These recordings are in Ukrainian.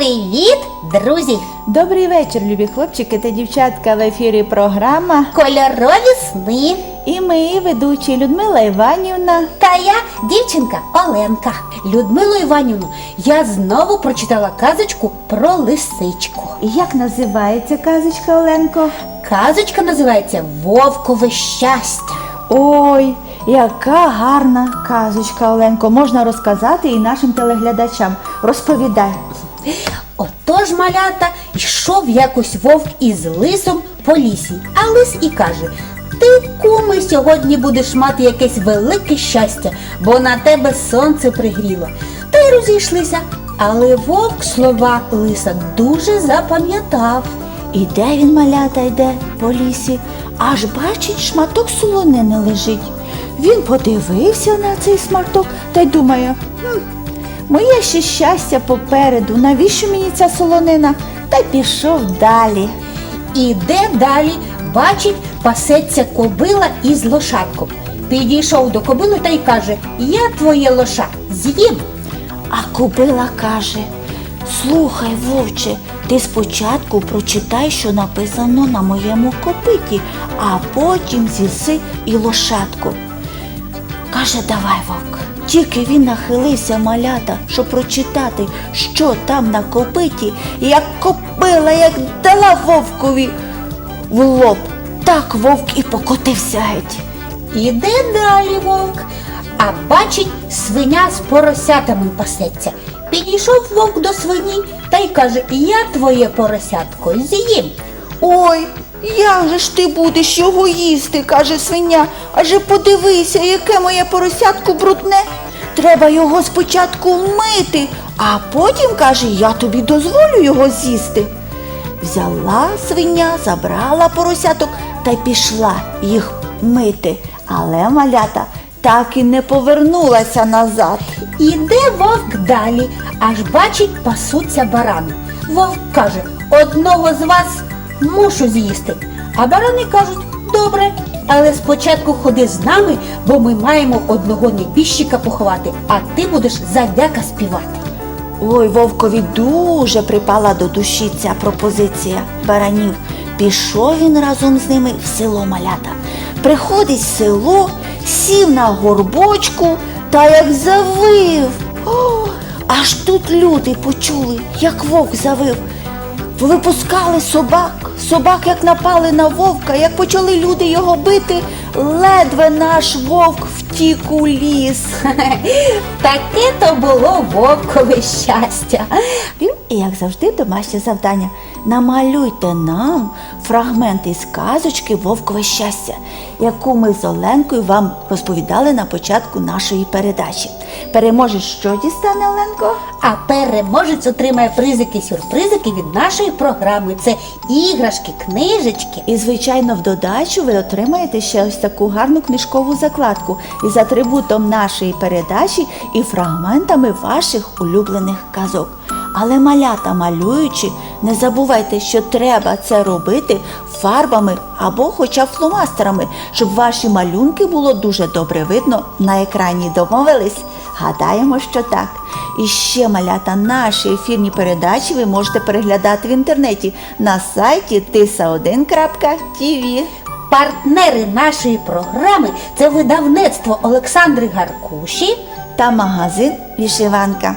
Привіт, друзі! Добрий вечір, любі хлопчики та дівчатка. В ефірі програма. Кольорові сни. І ми, ведучі Людмила Іванівна. Та я дівчинка Оленка. Людмило Іванівну, я знову прочитала казочку про лисичку. І Як називається казочка Оленко? Казочка називається Вовкове щастя. Ой, яка гарна казочка, Оленко. Можна розказати і нашим телеглядачам. Розповідай. Отож, малята, йшов якось вовк із лисом по лісі, а лис і каже: Ти, куми, сьогодні будеш мати якесь велике щастя, бо на тебе сонце пригріло. Та й розійшлися. Але вовк слова лиса дуже запам'ятав. І де він малята йде по лісі, аж бачить, шматок солонини лежить. Він подивився на цей смарток та й думає, хм, моє ще щастя попереду, навіщо мені ця солонина? Та пішов далі. Іде далі, бачить, пасеться кобила із лошадком. Підійшов до кобили та й каже: Я твоє лоша з'їм. А кобила каже: Слухай, вовче, ти спочатку прочитай, що написано на моєму копиті, а потім з'їси і лошадку. Каже, давай, вовк. Тільки він нахилився малята, щоб прочитати, що там на копиті, як кобила, як дала вовкові в лоб. Так вовк і покотився геть. Іде далі вовк, а бачить, свиня з поросятами пасеться. Підійшов вовк до свині та й каже: Я твоє поросятко з'їм. Ой, як же ж ти будеш його їсти, каже свиня. Адже подивися, яке моє поросятко брудне. Треба його спочатку мити, а потім, каже, я тобі дозволю його з'їсти. Взяла свиня, забрала поросяток та пішла їх мити. Але малята так і не повернулася назад. Іде вовк далі, аж бачить, пасуться барани. Вовк каже: одного з вас мушу з'їсти. А барани кажуть, добре, але спочатку ходи з нами, бо ми маємо одного небіжчика поховати, а ти будеш завдяка співати. Ой, вовкові дуже припала до душі ця пропозиція баранів. Пішов він разом з ними в село малята. Приходить в село, сів на горбочку та як завив. О, аж тут люди почули, як вовк завив. Випускали собак, собак як напали на вовка, як почали люди його бити, ледве наш вовк втік у ліс. Таке то було вовкове щастя. І як завжди, домашнє завдання. Намалюйте нам фрагмент із казочки Вовкове щастя, яку ми з Оленкою вам розповідали на початку нашої передачі. Переможеш, що дістане Оленко? А переможець отримає призики-сюрпризики від нашої програми. Це іграшки, книжечки. І, звичайно, в додачу ви отримаєте ще ось таку гарну книжкову закладку із атрибутом нашої передачі і фрагментами ваших улюблених казок. Але малята малюючи, не забувайте, що треба це робити фарбами або хоча б фломастерами, щоб ваші малюнки було дуже добре видно на екрані. Домовились? Гадаємо, що так. І ще малята наші ефірні передачі ви можете переглядати в інтернеті на сайті tisa1.tv. Партнери нашої програми це видавництво Олександри Гаркуші. та магазин Вішиванка.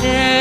change.